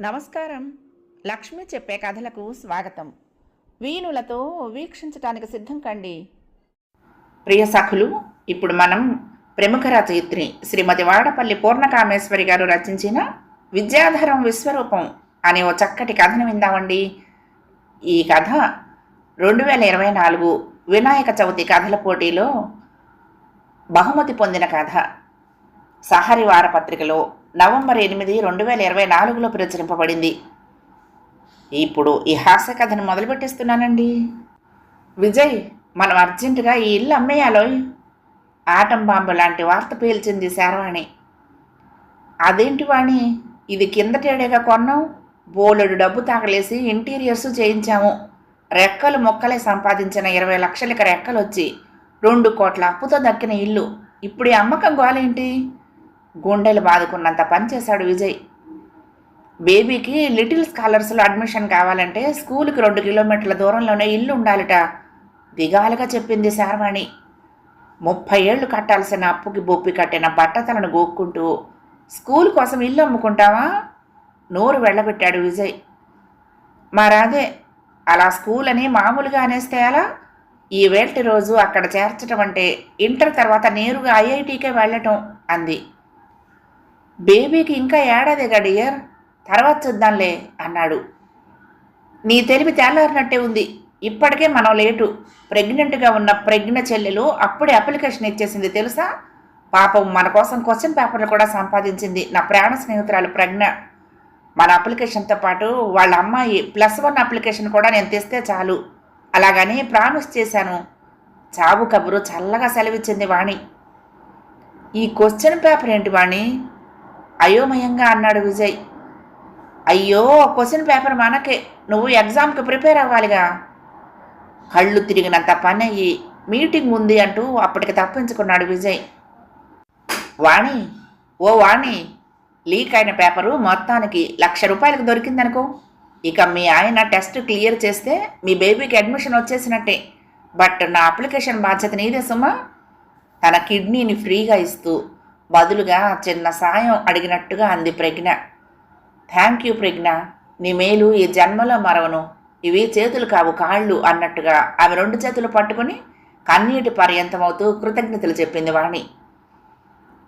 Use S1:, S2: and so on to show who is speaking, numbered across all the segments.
S1: నమస్కారం. లక్ష్మి చెప్పే కథలకు స్వాగతం. వీణులతో వీక్షించటానికి సిద్ధం కండి. ప్రియ సఖులు ఇప్పుడు మనం ప్రముఖ రచయిత్రి శ్రీమతి వాడపల్లి పూర్ణకామేశ్వరి గారు రచించిన విద్యాధరం విశ్వరూపం అనే ఓ చక్కటి కథను విందామండి. ఈ కథ రెండు వేల ఇరవై నాలుగు వినాయక చవితి కథల పోటీలో బహుమతి పొందిన కథ. సహరి వారపత్రికలో నవంబర్ ఎనిమిది రెండు వేల ఇరవై నాలుగులో ప్రచురింపబడింది. ఇప్పుడు ఈ హాస్య కథను మొదలుపెట్టిస్తున్నానండి. విజయ్ మనం అర్జెంటుగా ఈ ఇల్లు అమ్మేయాలోయ్. ఆటం బాంబు లాంటి వార్త పేల్చింది శారవాణి. అదేంటి వాణి? ఇది కిందటేడేగా కొన్నాం. బోలెడు డబ్బు తాగలేసి ఇంటీరియర్స్ చేయించాము. రెక్కలు మొక్కలే సంపాదించిన ఇరవై లక్షలకి రెక్కలు వచ్చి రెండు కోట్ల అప్పుతో దక్కిన ఇల్లు. ఇప్పుడు ఈ అమ్మకం గోలేంటి? గుండెలు బాదుకున్నంత పనిచేశాడు విజయ్. బేబీకి లిటిల్ స్కాలర్స్లో అడ్మిషన్ కావాలంటే స్కూల్కి రెండు కిలోమీటర్ల దూరంలోనే ఇల్లు ఉండాలిట దిగాలుగా చెప్పింది శారవాణి. ముప్పై ఏళ్ళు కట్టాల్సిన అప్పుకి బొప్పి కట్టిన బట్టతలను గోక్కుంటూ స్కూల్ కోసం ఇల్లు అమ్ముకుంటావా? నోరు వెళ్ళబెట్టాడు విజయ్. మరాదే అలా స్కూల్ అని మామూలుగా అనేస్తే అలా ఈ వేల్టి రోజు అక్కడ చేర్చడం అంటే ఇంటర్ తర్వాత నేరుగా ఐఐటీకే వెళ్ళటం అంది. బేబీకి ఇంకా ఏడాది గడియర్ తర్వాత చూద్దాంలే అన్నాడు. నీ తెలివి తేలారినట్టే ఉంది. ఇప్పటికే మనం లేటు. ప్రెగ్నెంట్గా ఉన్న ప్రజ్ఞ చెల్లెలు అప్పుడే అప్లికేషన్ ఇచ్చేసింది తెలుసా? పాపం మన కోసం క్వశ్చన్ పేపర్లు కూడా సంపాదించింది. నా ప్రాణ స్నేహితురాలు ప్రజ్ఞ. మన అప్లికేషన్తో పాటు వాళ్ళ అమ్మాయి ప్లస్ వన్ అప్లికేషన్ కూడా నేను తెస్తే చాలు. అలాగని ప్రామిస్ చేశాను. చావు కబురు చల్లగా సెలవిచ్చింది వాణి. ఈ క్వశ్చన్ పేపర్ ఏంటి వాణి? అయోమయంగా అన్నాడు విజయ్. అయ్యో క్వశ్చన్ పేపర్ మనకే. నువ్వు ఎగ్జామ్కి ప్రిపేర్ అవ్వాలిగా. కళ్ళు తిరిగినంత పని అయ్యి మీటింగ్ ఉంది అంటూ అప్పటికి తప్పించుకున్నాడు విజయ్. వాణి ఓ వాణి లీక్ అయిన పేపరు మొత్తానికి లక్ష రూపాయలకు దొరికిందనుకో. ఇక మీ ఆయన టెస్ట్ క్లియర్ చేస్తే మీ బేబీకి అడ్మిషన్ వచ్చేసినట్టే. బట్ నా అప్లికేషన్ బాధ్యత నీదే సుమా. తన కిడ్నీని ఫ్రీగా ఇస్తూ బదులుగా చిన్న సాయం అడిగినట్టుగా అంది ప్రజ్ఞ. థ్యాంక్ యూ ప్రజ్ఞ. నీ మేలు ఈ జన్మలో మరవను. ఇవి చేతులు కావు కాళ్ళు అన్నట్టుగా ఆమె రెండు చేతులు పట్టుకుని కన్నీటి పర్యంతమవుతూ కృతజ్ఞతలు చెప్పింది వాణి.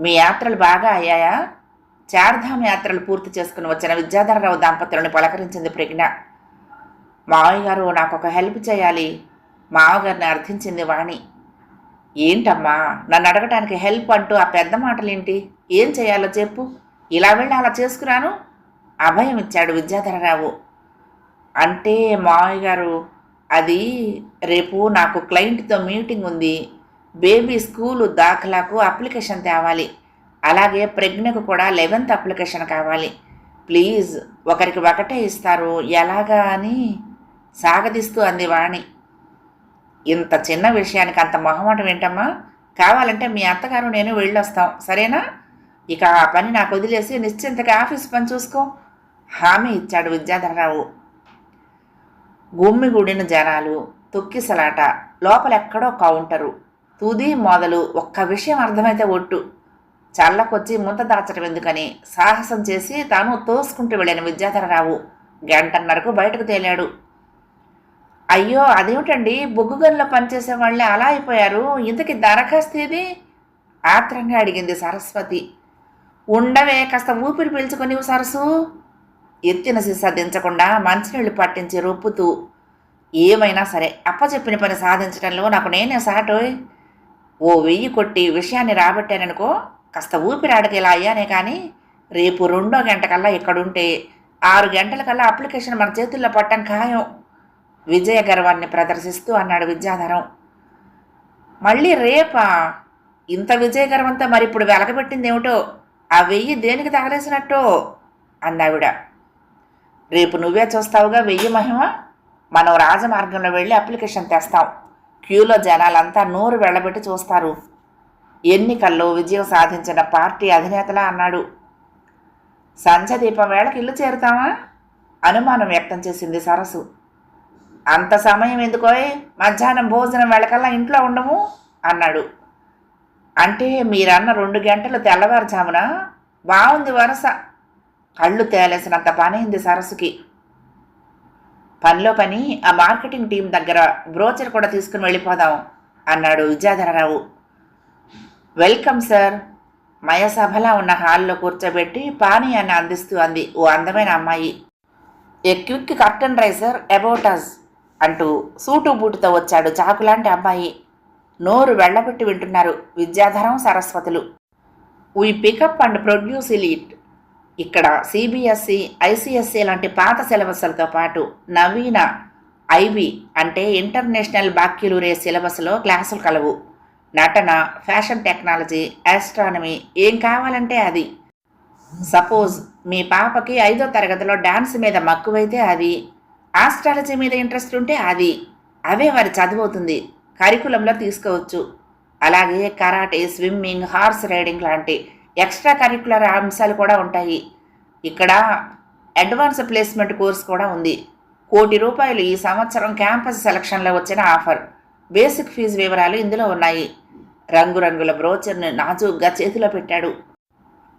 S1: మీ యాత్రలు బాగా అయ్యాయా? చార్ధామ్ యాత్రలు పూర్తి చేసుకుని వచ్చిన విద్యాధరరావు దంపతులను పలకరించింది ప్రజ్ఞ. మావయ్య గారు నాకు ఒక హెల్ప్ చేయాలి. మావగారిని అర్థించింది వాణి. ఏంటమ్మా? నన్ను అడగటానికి హెల్ప్ అంటూ ఆ పెద్ద మాటలేంటి? ఏం చేయాలో చెప్పు. ఇలా వెళ్ళి అలా చేసుకురాను. అభయం ఇచ్చాడు విద్యాధరరావు. అంటే మావయ్య గారు అది రేపు నాకు క్లయింట్తో మీటింగ్ ఉంది. బేబీ స్కూలు దాఖలాకు అప్లికేషన్ తేవాలి. అలాగే ప్రజ్ఞకు కూడా లెవెన్త్ అప్లికేషన్ కావాలి. ప్లీజ్ ఒకరికి ఒకటే ఇస్తారు. ఎలాగా అని సాగదీస్తూ అంది వాణి. ఇంత చిన్న విషయానికి అంత మొహమాటం ఏంటమ్మా? కావాలంటే మీ అత్తగారు నేను వెళ్ళొస్తాం. సరేనా? ఇక ఆ పని నాకు వదిలేసి నిశ్చింతగా ఆఫీస్ పని చూసుకో. హామీ ఇచ్చాడు విద్యాధరరావు. గుమ్మిగూడిన జనాలు తొక్కిసలాట లోపలెక్కడో కౌంటరు తుది మొదలు ఒక్క విషయం అర్థమైతే ఒట్టు. చల్లకొచ్చి ముంత దాచడం ఎందుకని? సాహసం చేసి తాను తోసుకుంటూ వెళ్ళిన విద్యాధరరావు. గంటన్నరకు బయటకు తేలాడు. అయ్యో అదేమిటండి? బొగ్గు గనిలో పనిచేసే వాళ్ళే అలా అయిపోయారు. ఇంతకి దరఖాస్తు ఏది? ఆత్రంగా అడిగింది సరస్వతి. ఉండవే కాస్త ఊపిరి పీల్చుకొని సరసు ఎత్తిన సీసా దించకుండా మంచినీళ్ళు పట్టించి రొప్పుతూ ఏమైనా సరే అప్పచెప్పిన పని సాధించడంలో నాకు నేనే సాటోయ్. ఓ వెయ్యి కొట్టి విషయాన్ని రాబట్టాననుకో కాస్త ఊపిరి ఇలా అయ్యానే కానీ రేపు రెండో గంటకల్లా ఇక్కడుంటే ఆరు గంటలకల్లా అప్లికేషన్ మన చేతుల్లో పట్టం ఖాయం. విజయ గర్వాన్ని ప్రదర్శిస్తూ అన్నాడు విద్యాధరం. మళ్ళీ రేపా? ఇంత విజయ గర్వంతో మరి ఇప్పుడు వెలగబెట్టింది ఏమిటో ఆ వెయ్యి దేనికి తగలేసినట్టో? అందావిడ రేపు నువ్వే చూస్తావుగా వెయ్యి మహిమ? మనం రాజమార్గంలో వెళ్ళి అప్లికేషన్ తెస్తాం. క్యూలో జనాలంతా నోరు వెళ్ళబెట్టి చూస్తారు. ఎన్నికల్లో విజయం సాధించిన పార్టీ అధినేతలా అన్నాడు. సంధ్యదీపం వేళకి ఇల్లు చేరుతామా? అనుమానం వ్యక్తం చేసింది సరస్సు. అంత సమయం ఎందుకోయ్ మధ్యాహ్నం భోజనం వెళ్ళకల్లా ఇంట్లో ఉండము? అన్నాడు. అంటే మీరన్న రెండు గంటలు తెల్లవారుజామున? బాగుంది వరస. కళ్ళు తేలేసినంత పనైంది సరస్సుకి. పనిలో పని ఆ మార్కెటింగ్ టీం దగ్గర బ్రోచర్ కూడా తీసుకుని వెళ్ళిపోదాం అన్నాడు విద్యాధరరావు. Welcome sir. మయసభలా ఉన్న హాల్లో కూర్చోబెట్టి పానీయాన్ని అందిస్తూ అంది ఓ అందమైన అమ్మాయి. A quick curtain raiser about us అంటూ సూటు బూటుతో వచ్చాడు చాకులాంటి అబ్బాయి. నోరు వెళ్ళబెట్టి వింటున్నారు విద్యాధరం సరస్వతులు. We pick up and produce elite ఇక్కడ సిబిఎస్సి ఐసిఎస్సి లాంటి పాత సిలబస్లతో పాటు నవీన ఐవి అంటే ఇంటర్నేషనల్ బాక్యులూరే సిలబస్లో క్లాసులు కలవు. నటన ఫ్యాషన్ టెక్నాలజీ ఆస్ట్రానమీ ఏం కావాలంటే అది. సపోజ్ మీ పాపకి ఐదో తరగతిలో డాన్స్ మీద మక్కువైతే అది. ఆస్ట్రాలజీ మీద ఇంట్రెస్ట్ ఉంటే అది అవే వారి చదువుతుంది కరికులంలో తీసుకోవచ్చు. అలాగే కరాటే స్విమ్మింగ్ హార్స్ రైడింగ్ లాంటి ఎక్స్ట్రా కరికులర్ అంశాలు కూడా ఉంటాయి. ఇక్కడ అడ్వాన్స్ ప్లేస్మెంట్ కోర్స్ కూడా ఉంది. కోటి రూపాయలు ఈ సంవత్సరం క్యాంపస్ సెలక్షన్లో వచ్చిన ఆఫర్. బేసిక్ ఫీజు వివరాలు ఇందులో ఉన్నాయి. రంగురంగుల బ్రోచర్ని నాజూగ్గా చేతిలో పెట్టాడు.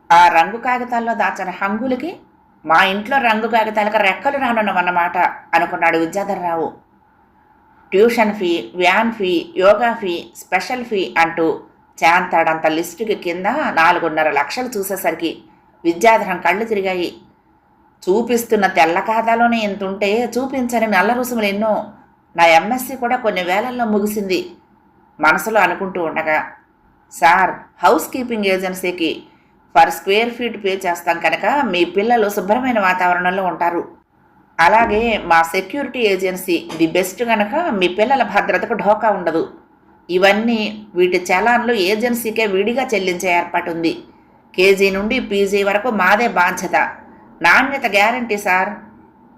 S1: ఆ రంగు కాగితాల్లో దాచిన హంగులకి మా ఇంట్లో రంగు కాగితాలకు రెక్కలు రానున్నామన్నమాట అనుకున్నాడు Vidyadhar Rao. Tuition fee van fee yoga fee special fee అంటూ చేంతాడంత లిస్టుకి కింద నాలుగున్నర లక్షలు చూసేసరికి విద్యాధరం కళ్ళు తిరిగాయి. చూపిస్తున్న తెల్ల ఖాతాలోనే ఇంత ఉంటే చూపించని నల్ల రుసుములు ఎన్నో. నా ఎంఎస్సి కూడా కొన్ని వేలల్లో ముగిసింది. మనసులో అనుకుంటూ ఉండగా సార్ హౌస్ కీపింగ్ ఏజెన్సీకి పర్ స్క్వేర్ ఫీట్ పే చేస్తాం కనుక మీ పిల్లలు శుభ్రమైన వాతావరణంలో ఉంటారు. అలాగే మా సెక్యూరిటీ ఏజెన్సీ ది బెస్ట్ కనుక మీ పిల్లల భద్రతకు ఢోకా ఉండదు. ఇవన్నీ వీటి చలాన్లు ఏజెన్సీకే విడిగా చెల్లించే ఏర్పాటు ఉంది. కేజీ నుండి పీజీ వరకు మాదే బాధ్యత. నాణ్యత గ్యారంటీ సార్.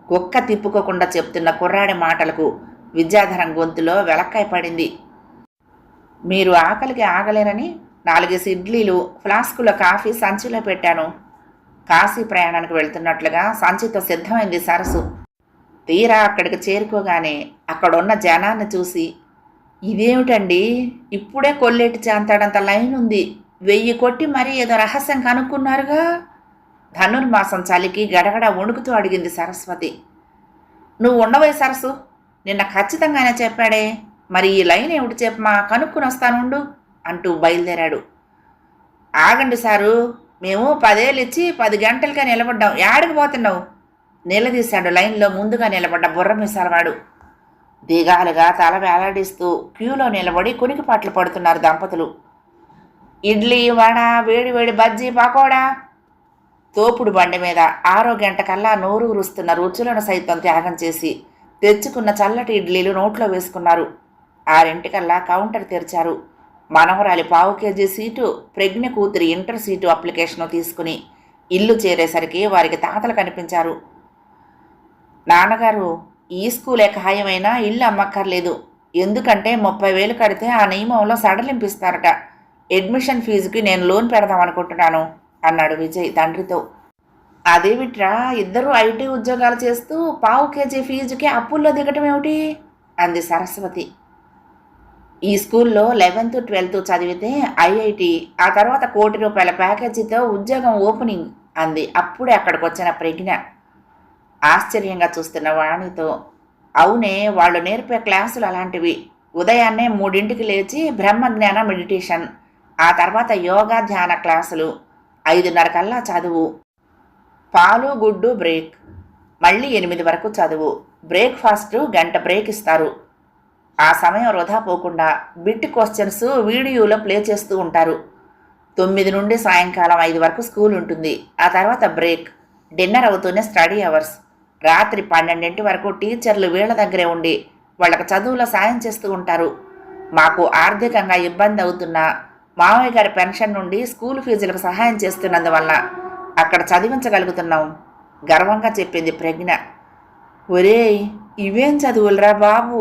S1: కుక్క తిప్పుకోకుండా చెప్తున్న కుర్రాడి మాటలకు విద్యాధరం గొంతులో వెలక్కాయ పడింది. మీరు ఆకలికి ఆగలేరని నాలుగేసి ఇడ్లీలు ఫ్లాస్కుల కాఫీ సంచిలో పెట్టాను. కాశీ ప్రయాణానికి వెళ్తున్నట్లుగా సంచితో సిద్ధమైంది సరస్సు. తీరా అక్కడికి చేరుకోగానే అక్కడున్న జనాన్ని చూసి ఇదేమిటండి? ఇప్పుడే కొల్లేటి చాంతాడంత లైన్ ఉంది. వెయ్యి కొట్టి మరీ ఏదో రహస్యం కనుక్కున్నారుగా? ధనుర్మాసం చలికి గడగడ వణుకుతూ అడిగింది సరస్వతి. నువ్వు ఉండవే సరస్సు. నిన్న ఖచ్చితంగానే చెప్పాడే. మరి ఈ లైన్ ఏమిటి చెప్పమా? కనుక్కుని వస్తానుండు. అంటూ బయలుదేరాడు. ఆగండి సారు మేము పదేళ్ళు ఇచ్చి పది గంటలకే నిలబడ్డాం. యాడికి పోతున్నావు? నిలదీశాడు లైన్లో ముందుగా నిలబడ్డ బుర్ర మిసాలవాడు. దిగాలుగా తల వేలాడిస్తూ క్యూలో నిలబడి కునికిపాట్లు పడుతున్నారు దంపతులు. ఇడ్లీ వడ వేడి వేడి బజ్జీ పకోడా? తోపుడు బండి మీద ఆరో గంట కల్లా నోరు రుస్తున్న రుచులను సైతం త్యాగం చేసి తెచ్చుకున్న చల్లటి ఇడ్లీలు నోట్లో వేసుకున్నారు. ఆరింటికల్లా కౌంటర్ తెరిచారు. మనవరాలి పావు కేజీ సీటు ప్రజ్ఞ కూతురి ఇంటర్ సీటు అప్లికేషను తీసుకుని ఇల్లు చేరేసరికి వారికి తాతలు కనిపించారు. నాన్నగారు ఈ స్కూలే ఖాయమైనా ఇల్లు అమ్మక్కర్లేదు. ఎందుకంటే ముప్పై వేలు కడితే ఆ నియమంలో సడలింపిస్తారట. అడ్మిషన్ ఫీజుకి నేను లోన్ పెడదాం అనుకుంటున్నాను అన్నాడు విజయ్ తండ్రితో. అదేమిట్రా ఇద్దరు ఐటీ ఉద్యోగాలు చేస్తూ పావు కేజీ ఫీజుకి అప్పుల్లో దిగటం ఏమిటి అంది సరస్వతి. ఈ స్కూల్లో లెవెన్త్ ట్వెల్త్ చదివితే ఐఐటి ఆ తర్వాత కోటి రూపాయల ప్యాకేజీతో ఉద్యోగం ఓపెనింగ్ అంది. అప్పుడే అక్కడికి వచ్చిన ప్రజ్ఞ. ఆశ్చర్యంగా చూస్తున్న వాణితో అవునే వాళ్ళు నేర్పే క్లాసులు అలాంటివి. ఉదయాన్నే మూడింటికి లేచి బ్రహ్మజ్ఞాన మెడిటేషన్ ఆ తర్వాత యోగా ధ్యాన క్లాసులు. ఐదున్నర కల్లా చదువు. పాలు గుడ్డు బ్రేక్. మళ్ళీ ఎనిమిది వరకు చదువు. బ్రేక్ఫాస్ట్ గంట బ్రేక్ ఇస్తారు. ఆ సమయం వృధా పోకుండా బిట్ క్వశ్చన్స్ వీడియోలో ప్లే చేస్తూ ఉంటారు. తొమ్మిది నుండి సాయంకాలం ఐదు వరకు స్కూల్ ఉంటుంది. ఆ తర్వాత బ్రేక్. డిన్నర్ అవుతూనే స్టడీ అవర్స్. రాత్రి పన్నెండింటి వరకు టీచర్లు వీళ్ళ దగ్గరే ఉండి వాళ్ళకి చదువులో సాయం చేస్తూ ఉంటారు. మాకు ఆర్థికంగా ఇబ్బంది అవుతున్నా మామయ్య గారి పెన్షన్ నుండి స్కూల్ ఫీజులకు సహాయం చేస్తున్నందువల్ల అక్కడ చదివించగలుగుతున్నాం. గర్వంగా చెప్పింది ప్రజ్ఞ. ఒరేయ్ ఇవేం చదువులరా బాబు?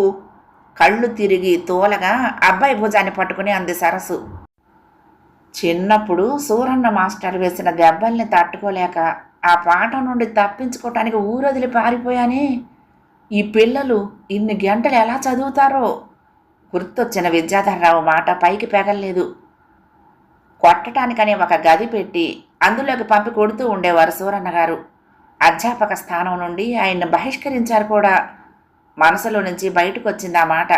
S1: కళ్ళు తిరిగి తోలగా అబ్బాయి భుజాన్ని పట్టుకుని అంది సరస్సు చిన్నప్పుడు సూరన్న మాస్టర్ వేసిన దెబ్బల్ని తట్టుకోలేక ఆ పాఠం నుండి తప్పించుకోవటానికి ఊరొదిలి పారిపోయానే. ఈ పిల్లలు ఇన్ని గంటలు ఎలా చదువుతారో? గుర్తొచ్చిన విద్యాధరరావు మాట పైకి పెగల్లేదు. కొట్టటానికని ఒక గది పెట్టి అందులోకి పంపి కొడుతూ ఉండేవారు సూరన్న గారు అధ్యాపక స్థానం నుండి ఆయన్ని బహిష్కరించారు కూడా. మనసులో నుంచి బయటకు వచ్చింది ఆ మాట.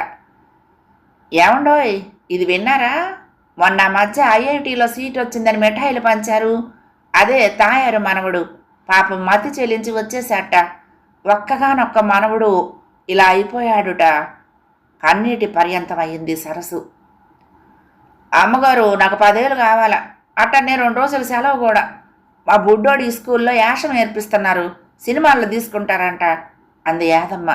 S1: ఏమండోయ్ ఇది విన్నారా? మొన్న మధ్య ఐఐటిలో సీట్ వచ్చిందని మిఠాయిలు పంచారు. అదే తాయారు మనవడు. పాపం మతి చెల్లించి వచ్చేశాట. ఒక్కగానొక్క మనవడు ఇలా అయిపోయాడుట. కన్నీటి పర్యంతమయ్యింది అయింది సరస్సు అమ్మగారు నాకు పదేళ్ళు కావాల. అట్టనే రెండు రోజులు సెలవు కూడా. మా బుడ్డోడి స్కూల్లో యాషం నేర్పిస్తున్నారు. సినిమాల్లో తీసుకుంటారంట. అంది యాదమ్మ.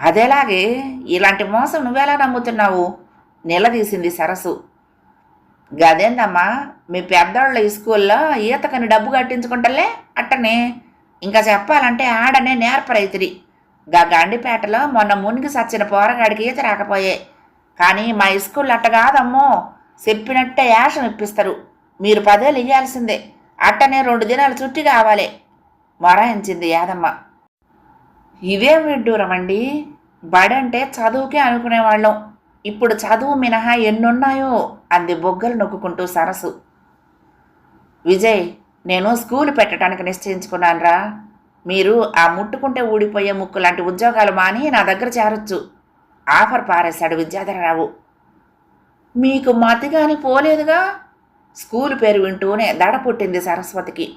S1: అదేలాగే ఇలాంటి మోసం నువ్వెలా నమ్ముతున్నావు? నిలదీసింది సరస్సు గదేందమ్మా మీ పెద్దోళ్ళ ఈ స్కూల్లో ఈతకని డబ్బు కట్టించుకుంటలే అట్టనే. ఇంకా చెప్పాలంటే ఆడనే నేర్పరైతిరి గా గండిపేటలో మొన్న మునిగి సచ్చిన పోరగాడికి ఈత రాకపోయే. కానీ మా స్కూల్ అట్ట కాదమ్మో చెప్పినట్టే యాషం ఇప్పిస్తారు. మీరు పదేళ్ళు ఇయ్యాల్సిందే. అట్టనే రెండు దినాలు చుట్టి కావాలి. మొరాయించింది యాదమ్మ. ఇవేం విడ్డూరం అండి బడంటే చదువుకే అనుకునేవాళ్ళం. ఇప్పుడు చదువు మినహా ఎన్నున్నాయో అంది బొగ్గలు నొక్కుంటూ సరస్సు విజయ్ నేను స్కూల్ పెట్టడానికి నిశ్చయించుకున్నానురా. మీరు ఆ ముట్టుకుంటే ఊడిపోయే ముక్కు లాంటి ఉద్యోగాలు మాని నా దగ్గర చేరొచ్చు. ఆఫర్ పారేశాడు విద్యాధరరావు. మీకు మతిగాని పోలేదుగా? స్కూల్ పేరు వింటూనే దడ పుట్టింది సరస్వతికి.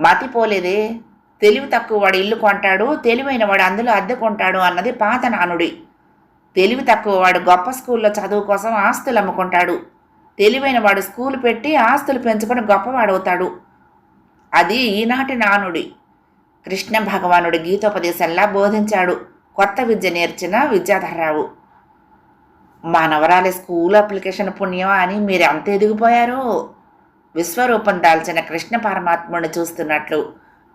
S1: మతి పోలేదే? తెలివి తక్కువ వాడు ఇల్లు కొంటాడు తెలివైన వాడు అందులో అద్దె కొంటాడు అన్నది పాత నానుడి. తెలివి తక్కువ వాడు గొప్ప స్కూల్లో చదువు కోసం ఆస్తులు అమ్ముకుంటాడు. తెలివైన వాడు స్కూల్ పెట్టి ఆస్తులు పెంచుకొని గొప్పవాడవుతాడు. అది ఈనాటి నానుడి. కృష్ణ భగవానుడి గీతోపదేశంలా బోధించాడు. కొత్త విద్య నేర్చిన విద్యాధరరావు. మానవరాలి స్కూల్ అప్లికేషన్ పుణ్యం అని మీరు ఎంత ఎదిగిపోయారో? విశ్వరూపం దాల్చిన కృష్ణ పరమాత్ముడిని చూస్తున్నట్లు